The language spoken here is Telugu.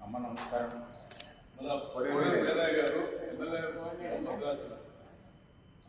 అమ్మ నమస్కారం. నాన్నగారితో గారు షుగర్